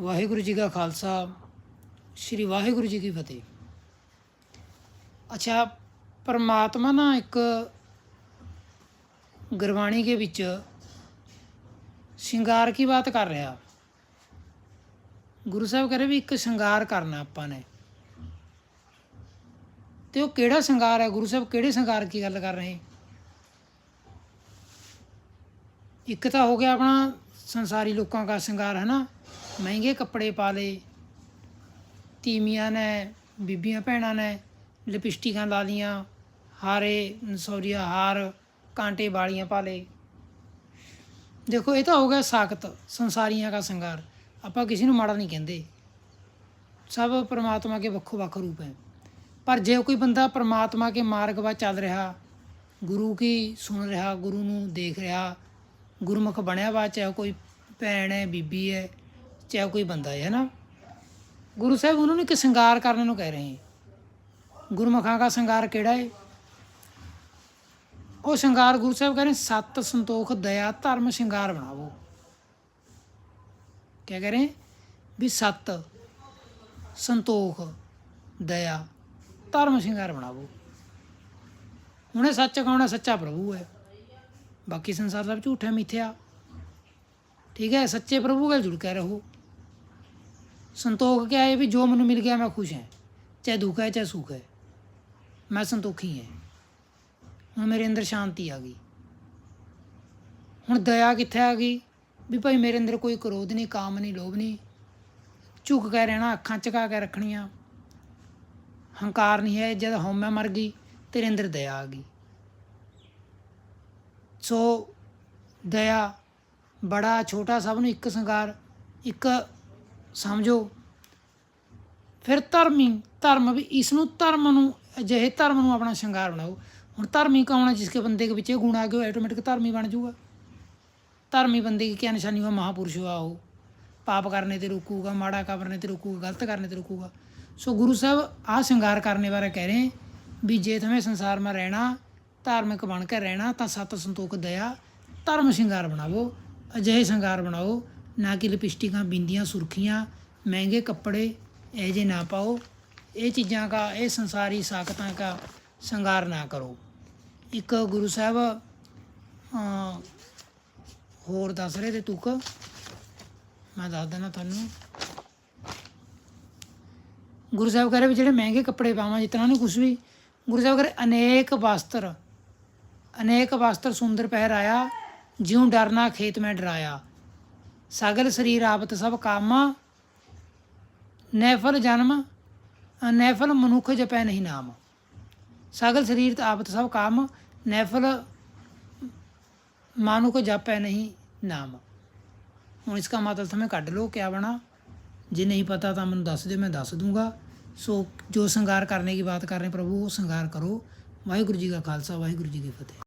ਵਾਹਿਗੁਰੂ ਜੀ ਕਾ ਖਾਲਸਾ, ਸ੍ਰੀ ਵਾਹਿਗੁਰੂ ਜੀ ਕੀ ਫਤਿਹ। ਅੱਛਾ, ਪਰਮਾਤਮਾ ਨਾ ਇੱਕ ਗੁਰਬਾਣੀ ਦੇ ਵਿੱਚ ਸ਼ਿੰਗਾਰ ਕੀ ਬਾਤ ਕਰ ਰਿਹਾ? ਗੁਰੂ ਸਾਹਿਬ ਕਹ ਰਹੇ ਵੀ ਇੱਕ ਸ਼ਿੰਗਾਰ ਕਰਨਾ ਆਪਾਂ ਨੇ। ਤੇ ਉਹ ਕਿਹੜਾ ਸ਼ਿੰਗਾਰ ਹੈ? ਗੁਰੂ ਸਾਹਿਬ ਕਿਹੜੇ ਸ਼ਿੰਗਾਰ ਕੀ ਗੱਲ ਕਰ ਰਹੇ? ਇੱਕ ਤਾਂ ਹੋ ਗਿਆ ਆਪਣਾ ਸੰਸਾਰੀ ਲੋਕਾਂ ਦਾ ਸ਼ਿੰਗਾਰ ਹੈ ਨਾ ਮਹਿੰਗੇ ਕੱਪੜੇ ਪਾ ਲਏ। ਤੀਮੀਆਂ ਨੇ, ਬੀਬੀਆਂ ਭੈਣਾਂ ਨੇ ਲਿਪਸਟਿਕਾਂ ਲਾ ਲੀਆਂ ਹਾਰੇ ਸੌਰੀਆ ਹਾਰ, ਕਾਂਟੇ ਵਾਲੀਆਂ ਪਾ ਲਏ। ਦੇਖੋ, ਇਹ ਤਾਂ ਹੋ ਗਿਆ ਸਾਖਤ, ਸੰਸਾਰੀਆਂ ਦਾ ਸੰਗਾਰ ਆਪਾਂ ਕਿਸੇ ਨੂੰ ਮਾੜਾ ਨਹੀਂ ਕਹਿੰਦੇ। ਸਭ ਪਰਮਾਤਮਾ ਕੇ ਵੱਖੋ ਵੱਖ ਰੂਪ ਹੈ। ਪਰ ਜੇ ਕੋਈ ਬੰਦਾ ਪਰਮਾਤਮਾ ਕੇ ਮਾਰਗ ਵਾ ਚੱਲ ਰਿਹਾ, ਗੁਰੂ ਕੀ ਸੁਣ ਰਿਹਾ, ਗੁਰੂ ਨੂੰ ਦੇਖ ਰਿਹਾ, ਗੁਰਮੁਖ ਬਣਿਆ ਵਾ, ਚਾਹੇ ਕੋਈ ਭੈਣ ਹੈ, ਬੀਬੀ ਹੈ ਚਾਹੇ ਕੋਈ ਬੰਦਾ ਹੈ ਨਾ। ਗੁਰੂ ਸਾਹਿਬ ਉਹਨਾਂ ਨੂੰ ਇੱਕ ਸ਼ਿੰਗਾਰ ਕਰਨ ਨੂੰ ਕਹਿ ਰਹੇ ਹੈ। ਗੁਰਮੁਖਾਂ ਦਾ ਸ਼ਿੰਗਾਰ ਕਿਹੜਾ ਹੈ? ਉਹ ਸ਼ਿੰਗਾਰ ਗੁਰੂ ਸਾਹਿਬ ਕਹਿੰਦੇ ਸਤ ਸੰਤੋਖ, ਦਇਆ, ਧਰਮ, ਸ਼ਿੰਗਾਰ ਬਣਾਵੋ। ਕੀ ਕਹਿ ਰਹੇ ਵੀ ਸਤ ਸੰਤੋਖ, ਦਇਆ, ਧਰਮ, ਸ਼ਿੰਗਾਰ ਬਣਾਵੋ। ਹੁਣੇ ਸੱਚ ਕੌਣ ਸੱਚਾ ਪ੍ਰਭੂ ਹੈ। ਬਾਕੀ ਸੰਸਾਰ ਸਭ ਝੂਠ ਹੈ ਮਿੱਥਿਆ। ਠੀਕ ਹੈ, ਸੱਚੇ ਪ੍ਰਭੂ ਨਾਲ ਜੁੜ ਕੇ ਰਹੋ। ਸੰਤੋਖ ਕਿਹਾ ਹੈ ਵੀ ਜੋ ਮੈਨੂੰ ਮਿਲ ਗਿਆ ਮੈਂ ਖੁਸ਼ ਹਾਂ। ਚਾਹੇ ਦੁੱਖ ਹੈ, ਚਾਹੇ ਸੁੱਖ ਹੈ। ਮੈਂ ਸੰਤੋਖੀ ਹਾਂ। ਹੁਣ ਮੇਰੇ ਅੰਦਰ ਸ਼ਾਂਤੀ ਆ ਗਈ। ਹੁਣ ਦਇਆ ਕਿੱਥੇ ਆ ਗਈ? ਵੀ ਭਾਈ ਮੇਰੇ ਅੰਦਰ ਕੋਈ ਕ੍ਰੋਧ ਨਹੀਂ, ਕਾਮ ਨਹੀਂ, ਲੋਭ ਨਹੀਂ। ਝੁਕ ਕੇ ਰਹਿਣਾ, ਅੱਖਾਂ ਝੁਕਾ ਕੇ ਰੱਖਣੀਆਂ। ਹੰਕਾਰ ਨਹੀਂ ਹੈ, ਜਦ ਹਉਮੈ ਮਰ ਗਈ, ਤੇਰੇ ਅੰਦਰ ਦਇਆ ਆ ਗਈ। ਸੋ ਦਇਆ ਬੜਾ ਛੋਟਾ ਸਭ ਨੂੰ ਇੱਕ ਸੰਗਾਰ, ਇੱਕ ਸਮਝੋ। ਫਿਰ ਧਰਮੀ, ਧਰਮ ਵੀ ਇਸ ਨੂੰ ਧਰਮ ਨੂੰ, ਅਜਿਹੇ ਧਰਮ ਨੂੰ ਆਪਣਾ ਸ਼ਿੰਗਾਰ ਬਣਾਓ। ਹੁਣ ਧਰਮੀ ਕੌਣ ਹੈ ਜਿਸ ਕੇ ਬੰਦੇ ਦੇ ਵਿੱਚ ਗੁਣ ਆ ਗਏ ਆਟੋਮੈਟਿਕ ਧਰਮੀ ਬਣ ਜਾਊਗਾ। ਧਰਮੀ ਬੰਦੇ ਕੀ ਕਿਆ ਨਿਸ਼ਾਨੀ ਹੋਆ ਮਹਾਪੁਰਸ਼ ਹੋਆ ਉਹ। ਪਾਪ ਕਰਨੇ ਤੇ ਰੁਕੂਗਾ, ਮਾੜਾ ਕਰਨੇ ਤੇ ਰੁਕੂਗਾ, ਗਲਤ ਕਰਨੇ ਤੇ ਰੁਕੂਗਾ। ਸੋ ਗੁਰੂ ਸਾਹਿਬ ਆ ਸ਼ਿੰਗਾਰ ਕਰਨੇ ਬਾਰੇ ਕਹਿ ਰਹੇ ਵੀ ਜੇ ਤੁਮੇ ਸੰਸਾਰ ਮਾ ਰਹਿਣਾ, ਧਾਰਮਿਕ ਬਣ ਕੇ ਰਹਿਣਾ, ਤਾਂ ਸਤ ਸੰਤੋਖ, ਦਇਆ, ਧਰਮ ਸ਼ਿੰਗਾਰ ਬਣਾਵੋ, ਅਜਿਹੇ ਸ਼ਿੰਗਾਰ ਬਣਾਓ ਨਾ ਕਿ ਲਿਪਸਟਿਕਾਂ ਬਿੰਦੀਆਂ, ਸੁਰਖੀਆਂ, ਮਹਿੰਗੇ ਕੱਪੜੇ, ਇਹ ਜੇ ਨਾ ਪਾਓ। ਇਹ ਚੀਜ਼ਾਂ ਦਾ ਇਹ ਸੰਸਾਰੀ ਸਾਖਤਾਂ ਦਾ ਸ਼ਿੰਗਾਰ ਨਾ ਕਰੋ। ਇੱਕ ਗੁਰੂ ਸਾਹਿਬ ਹੋਰ ਦੱਸ ਰਹੇ ਤੇ ਤੁਕ। ਮੈਂ ਦੱਸ ਦਿੰਦਾ ਤੁਹਾਨੂੰ। ਗੁਰੂ ਸਾਹਿਬ ਕਹ ਰਹੇ ਵੀ ਜਿਹੜੇ ਮਹਿੰਗੇ ਕੱਪੜੇ ਪਾਵਾਂ, ਜਿਤਨਾ ਨੂੰ ਕੁਛ ਵੀ। ਗੁਰੂ ਸਾਹਿਬ ਕਹ ਰਹੇ, ਅਨੇਕ ਵਸਤਰ ਅਨੇਕ ਵਸਤਰ ਸੁੰਦਰ ਪਹਿਰਾਇਆ, ਜਿਉ ਡਰਨਾ ਖੇਤ ਮੈਂ ਡਰਾਇਆ। ਸਗਲ ਸਰੀਰ ਆਪਤ ਸਭ ਕਾਮ, ਨੈਫਲ ਜਨਮ ਨੈਫਲ ਮਨੁੱਖ ਜਪੈ ਨਹੀਂ ਨਾਮ। ਸਗਲ ਸਰੀਰ ਤੇ ਆਪਤ ਸਭ ਕਾਮ, ਨੈਫਲ ਮਾਨੂ ਕੋ ਜਪੈ ਨਹੀਂ ਨਾਮ। ਹੁਣ ਇਸ ਦਾ ਮਤਲਬ ਤੁਸੀਂ ਕੱਢ ਲਓ ਕਿਆ ਬਣਾ। ਜੇ ਨਹੀਂ ਪਤਾ ਤਾਂ ਮੈਨੂੰ ਦੱਸ ਦਿਓ, ਮੈਂ ਦੱਸ ਦੂੰਗਾ। ਸੋ ਜੋ ਸੰਗਾਰ ਕਰਨੇ ਦੀ ਬਾਤ ਕਰ ਰਹੇ ਪ੍ਰਭੂ, ਉਹ ਸੰਗਾਰ ਕਰੋ। ਵਾਹਿਗੁਰੂ ਜੀ ਦਾ ਖਾਲਸਾ, ਵਾਹਿਗੁਰੂ ਜੀ ਦੀ ਫਤਿਹ।